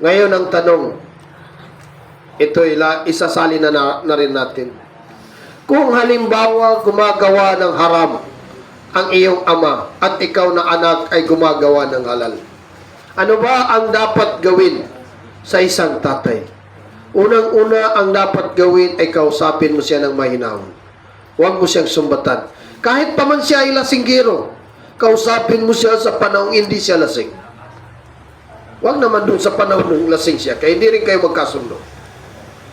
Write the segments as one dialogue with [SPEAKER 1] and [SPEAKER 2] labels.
[SPEAKER 1] Ngayon ang tanong, ito ila, isasali na, na, na rin natin. Kung halimbawa gumagawa ng haram ang iyong ama at ikaw na anak ay gumagawa ng halal, ano ba ang dapat gawin sa isang tatay? Unang-una ang dapat gawin ay kausapin mo siya ng mahinahon. Huwag mo siyang sumbatan. Kahit pa man siya ay lasinggero, kausapin mo siya sa panahong hindi siya lasing. Huwag naman dun sa panahon ng lasing siya, kaya hindi rin kayo magkasundo.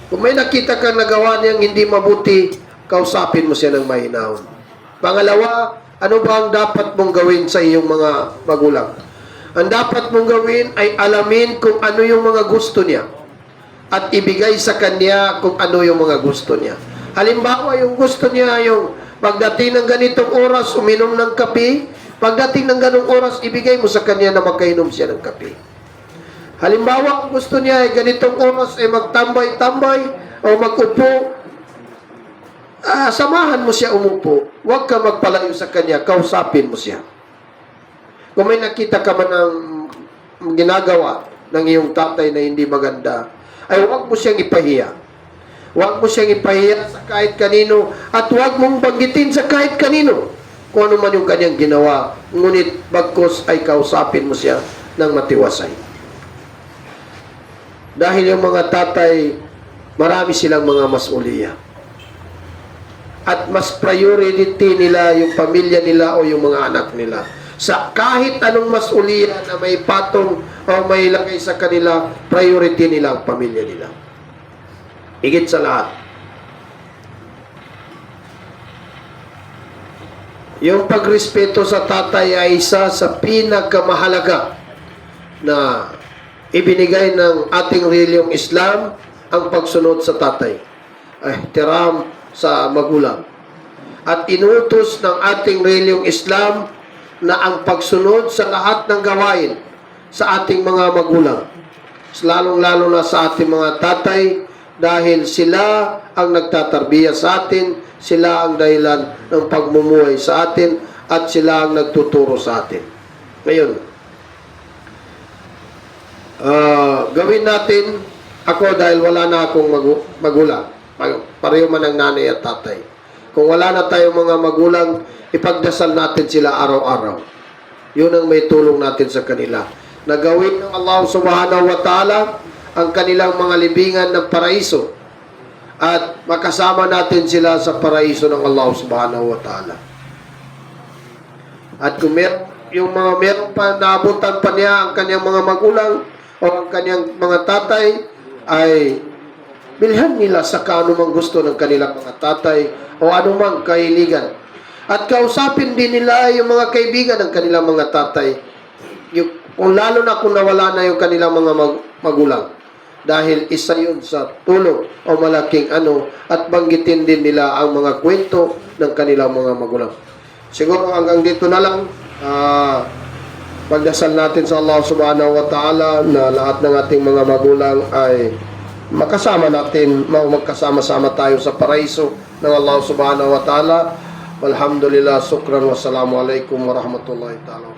[SPEAKER 1] Kung may nakita kang nagawa niyang hindi mabuti, kausapin mo siya ng mahinahon. Pangalawa, ano ba ang dapat mong gawin sa iyong mga magulang? Ang dapat mong gawin ay alamin kung ano yung mga gusto niya at ibigay sa kanya kung ano yung mga gusto niya. Halimbawa, yung gusto niya yung pagdating ng ganitong oras, uminom ng kape, pagdating ng ganong oras, ibigay mo sa kanya na magkainom siya ng kape. Halimbawa, kung gusto niya ay ganitong oras ay magtambay-tambay o mag-upo, ah, samahan mo siya umupo. Huwag ka magpalayo sa kanya, kausapin mo siya. Kung may nakita ka man ng ginagawa ng iyong tatay na hindi maganda, ay huwag mo siyang ipahiya. Huwag mo siyang ipahiya sa kahit kanino at huwag mong banggitin sa kahit kanino kung ano man yung kanyang ginawa. Ngunit bagkos ay kausapin mo siya ng matiwasay. Dahil yung mga tatay, marami silang mga masuliya. At mas priority nila yung pamilya nila o yung mga anak nila. Sa kahit anong masuliya na may patong o may lagay sa kanila, priority nila ang pamilya nila. Higit sa lahat. Yung pagrespeto sa tatay ay isa sa pinakamahalaga na ibinigay ng ating reliyong Islam ang pagsunod sa tatay. Ay, tiram sa magulang. At inutos ng ating reliyong Islam na ang pagsunod sa lahat ng gawain sa ating mga magulang. Lalong-lalo na sa ating mga tatay dahil sila ang nagtatarbiya sa atin, sila ang dahilan ng pagmumuhay sa atin at sila ang nagtuturo sa atin. Ngayon, Ah, gawin natin ako dahil wala na akong magu- magulang. Pa- Pareho man ang nanay at tatay. Kung wala na tayong mga magulang, ipagdasal natin sila araw-araw. Yun ang may tulong natin sa kanila. Na gawin ng Allah subhanahu wa ta'ala ang kanilang mga libingan ng paraiso. At makasama natin sila sa paraiso ng Allah subhanahu wa ta'ala. At kung mer yung mga meron pa naabutan pa niya ang kanyang mga magulang o ang kanyang mga tatay ay bilhan nila sa kaanumang gusto ng kanilang mga tatay o anumang kahiligan. At kausapin din nila yung mga kaibigan ng kanilang mga tatay. Yung, kung lalo na kung nawala na yung kanilang mga mag- magulang. Dahil isa yun sa tulong o malaking ano at banggitin din nila ang mga kwento ng kanilang mga magulang. Siguro hanggang dito na lang. Ah, pagdasal natin sa Allah subhanahu wa ta'ala na lahat ng ating mga magulang ay makasama natin, mag- magkasama-sama tayo sa paraiso ng Allah subhanahu wa ta'ala. Alhamdulillah, sukran, wassalamu alaikum warahmatullahi ta'ala.